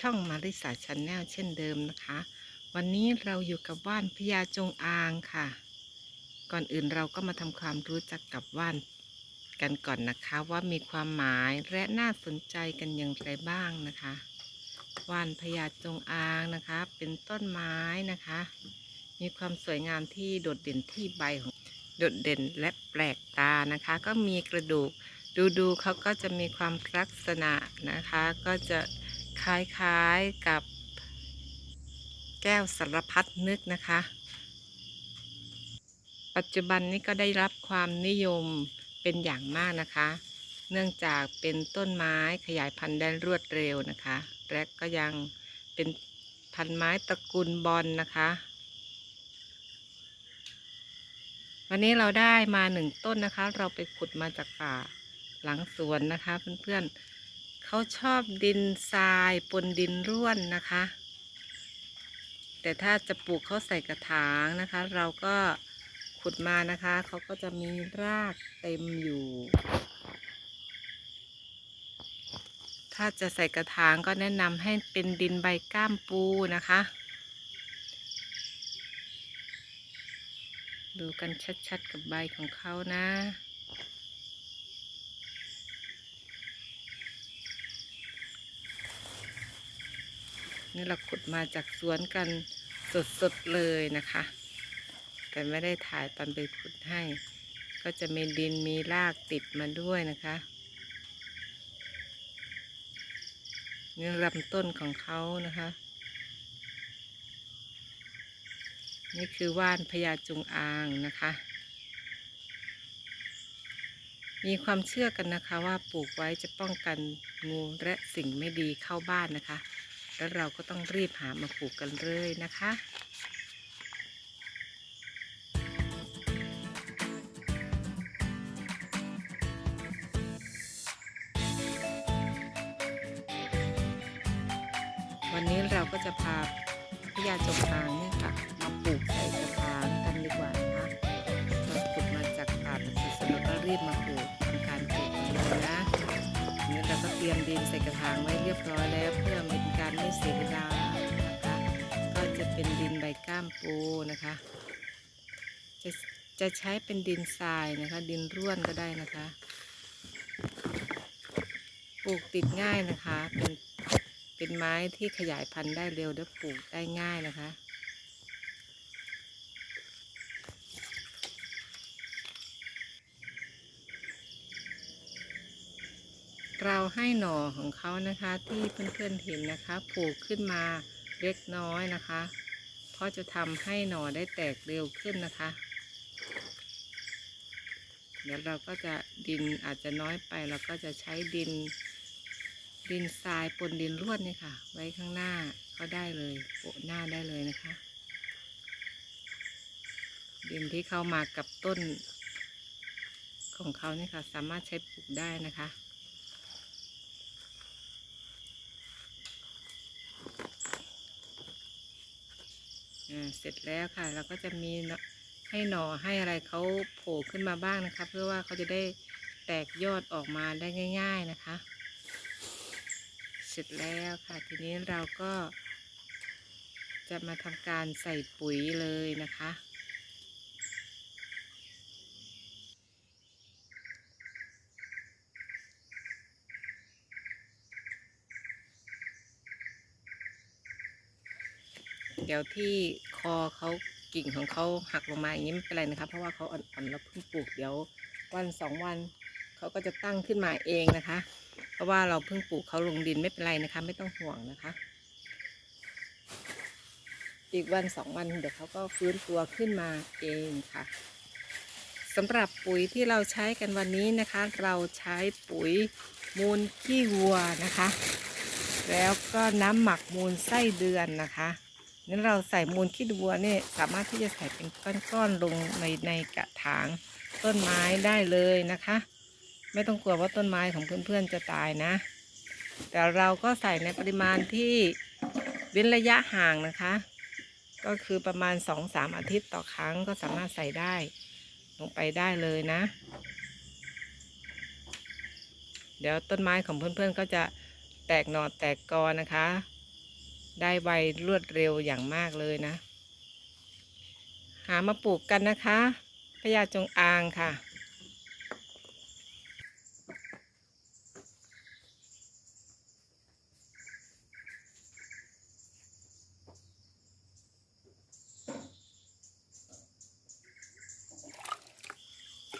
ช่องมาริสาชาแนลเช่นเดิมนะคะ วันนี้เราอยู่กับว่านพญาจงอางค่ะ ก่อนอื่นเราก็มาทำความรู้จักกับว่านกันก่อนนะคะว่ามีความหมายและน่าสนใจกันอย่างไรบ้างนะคะ ว่านพญาจงอางนะคะ เป็นต้นไม้นะคะ มีความสวยงามที่โดดเด่นที่ใบของโดดเด่นและแปลกตานะคะ ก็มีกระดูกดูดูๆเขาก็จะมีความลักษณะนะคะ ก็จะ คล้ายๆกับแก้วสารพัดนึกนะคะ ปัจจุบันนี้ก็ได้รับความนิยมเป็นอย่างมากนะคะ เนื่องจากเป็นต้นไม้ขยายพันธุ์ได้รวดเร็วนะคะ และก็ยังเป็นพันไม้ตระกูลบอลนะคะ วันนี้เราได้มาหนึ่งต้นนะคะ เราไปขุดมาจากป่าหลังสวนนะคะเพื่อนๆ เขาชอบดินทรายปนดินร่วนนะคะ แต่ถ้าจะปลูกเขาใส่กระถางนะคะ เราก็ขุดมานะคะ เขาก็จะมีรากเต็มอยู่ ถ้าจะใส่กระถางก็แนะนำให้เป็นดินใบก้ามปูนะคะ ดูกันชัดๆกับใบของเขานะ นี่เราขุดมาจากสวนกันสดๆเลยนะคะ แต่ไม่ได้ถ่ายตอนไปขุดให้ ก็จะมีดินมีรากติดมาด้วยนะคะนี่ลำต้นของเขานะคะ นี่คือว่านพญาจุงอางนะคะ มีความเชื่อกันนะคะว่าปลูกไว้จะป้องกันงูและสิ่งไม่ดีเข้าบ้านนะคะ แล้วเราก็ต้องรีบหามาปลูกกันเลยนะคะวันนี้เราก็จะพาพญาจงอางเนี่ยค่ะมาปลูกใส่กระถางกันดีกว่านะคะเราขุดมาจากป่าแบบสดๆแล้วก็รีบมาปลูก ตรียมดินใส่กระถางไว้เรียบร้อยแล้วเพื่อเป็นการไม่เสียเวลานะคะ ก็จะเป็นดินใบก้ามปูนะคะ จะจะใช้เป็นดินทรายนะคะ ดินร่วนก็ได้นะคะ ปลูกติดง่ายนะคะ เป็นเป็นไม้ที่ขยายพันธุ์ได้เร็วและปลูกได้ง่ายนะคะ เราให้หน่อของเขานะคะที่เพื่อนๆเห็นนะคะปลูกขึ้นมาเล็กน้อยนะคะ เพราะจะทำให้หน่อได้แตกเร็วขึ้นนะคะ เดี๋ยวเราก็จะดินอาจจะน้อยไปเราก็จะใช้ดิน ดินทรายปนดินร่วนนี่ค่ะ ไว้ข้างหน้าก็ได้เลยโปะหน้าได้เลยนะคะ ดินที่เข้ามากับต้นของเขาเนี่ยค่ะ สามารถใช้ปลูกได้นะคะ เสร็จแล้วค่ะเราก็จะมีให้หน่อให้อะไรเขาโผล่ขึ้นมาบ้างนะคะ เพื่อว่าเขาจะได้แตกยอดออกมาได้ง่าย ๆนะคะ เสร็จแล้วค่ะ ทีนี้เราก็จะมาทำการใส่ปุ๋ยเลยนะคะ ดี๋ยวที่คอเขากิ่งของเขาหักลงมาอย่างนี้ไม่เป็นไรนะคะ เพราะว่าเขาอ่อนๆแล้วเพิ่งปลูกเดี๋ยววันสองวันเขาก็จะตั้งขึ้นมาเองนะคะ เพราะว่าเราเพิ่งปลูกเขาลงดินไม่เป็นไรนะคะ ไม่ต้องห่วงนะคะ อีกวันสองวันเดี๋ยวเขาก็ฟื้นตัวขึ้นมาเองค่ะสำหรับปุ๋ยที่เราใช้กันวันนี้นะคะ เราใช้ปุ๋ยมูลขี้วัวนะคะ แล้วก็น้ำหมักมูลไส้เดือนนะคะ นั้นเราใส่มูลขี้วัวนี่สามารถที่จะใส่เป็นก้อนๆลงในในกระถางต้นไม้ได้เลยนะคะ ไม่ต้องกลัวว่าต้นไม้ของเพื่อนๆจะตายนะ แต่เราก็ใส่ในปริมาณที่เว้นระยะห่างนะคะ ก็คือประมาณสองสามอาทิตย์ต่อครั้งก็สามารถใส่ได้ลงไปได้เลยนะ เดี๋ยวต้นไม้ของเพื่อนๆก็จะแตกหน่อแตกกอนะคะ ได้ไวรวดเร็วอย่างมากเลยนะ หามาปลูกกันนะคะพญาจงอางค่ะ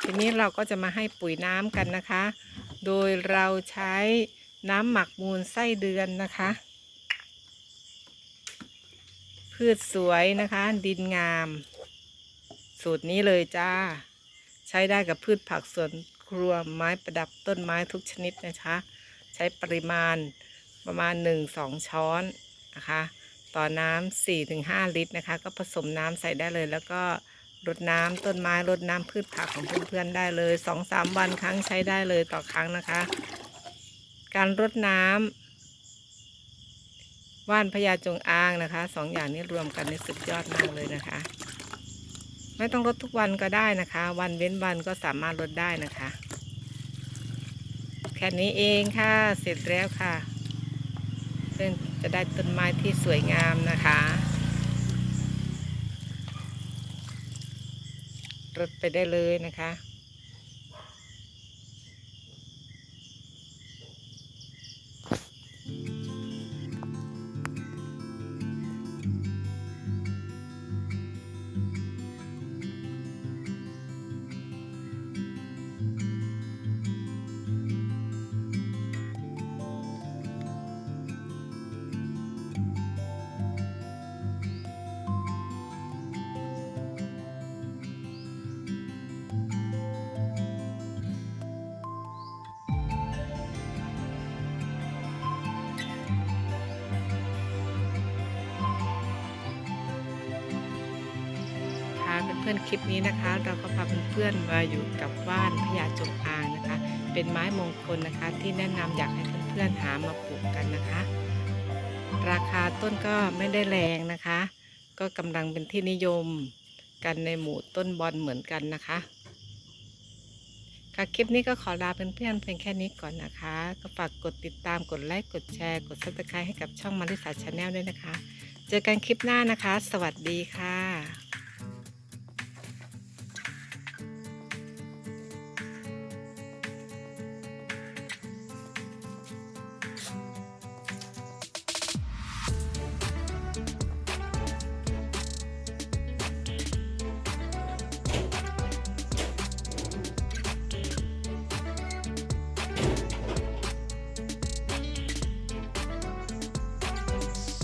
ทีนี้เราก็จะมาให้ปุ๋ยน้ำกันนะคะ โดยเราใช้น้ำหมักมูลไส้เดือนนะคะ พืชสวยนะคะ ดินงาม สูตรนี้เลยจ้า ใช้ได้กับพืชผักสวนครัวไม้ประดับต้นไม้ทุกชนิดนะคะ ใช้ปริมาณประมาณ 1-2 ช้อนนะคะ ต่อน้ำ4-5 ลิตรนะคะ ก็ผสมน้ำใส่ได้เลย แล้วก็รดน้ำต้นไม้รดน้ำพืชผักของเพื่อนๆได้เลย 2-3 วันครั้งใช้ได้เลยต่อครั้งนะคะ การรดน้ำ ว่านพญาจงอางนะคะสองอย่างนี้รวมกันนี่สุดยอดมากเลยนะคะ ไม่ต้องรดทุกวันก็ได้นะคะ วันเว้นวันก็สามารถรดได้นะคะ แค่นี้เองค่ะเสร็จแล้วค่ะเพื่อนจะได้ต้นไม้ที่สวยงามนะคะรดไปได้เลยนะคะ เพื่อนคลิปนี้นะคะ เราก็พาเพื่อนๆมาอยู่กับว่านพญาจงอางนะคะ เป็นไม้มงคลนะคะ ที่แนะนำอยากให้เพื่อนๆหามาปลูกกันนะคะ ราคาต้นก็ไม่ได้แรงนะคะ ก็กำลังเป็นที่นิยมกันในหมู่ต้นบอลเหมือนกันนะคะค่ะคลิปนี้ก็ขอลาเพื่อนๆเพียงแค่นี้ก่อนนะคะ ก็ฝากกดติดตามกดไลค์กดแชร์ กดซับสไครต์ให้กับช่องมาริสาชาแนลด้วยนะคะ เจอกันคลิปหน้านะคะ สวัสดีค่ะ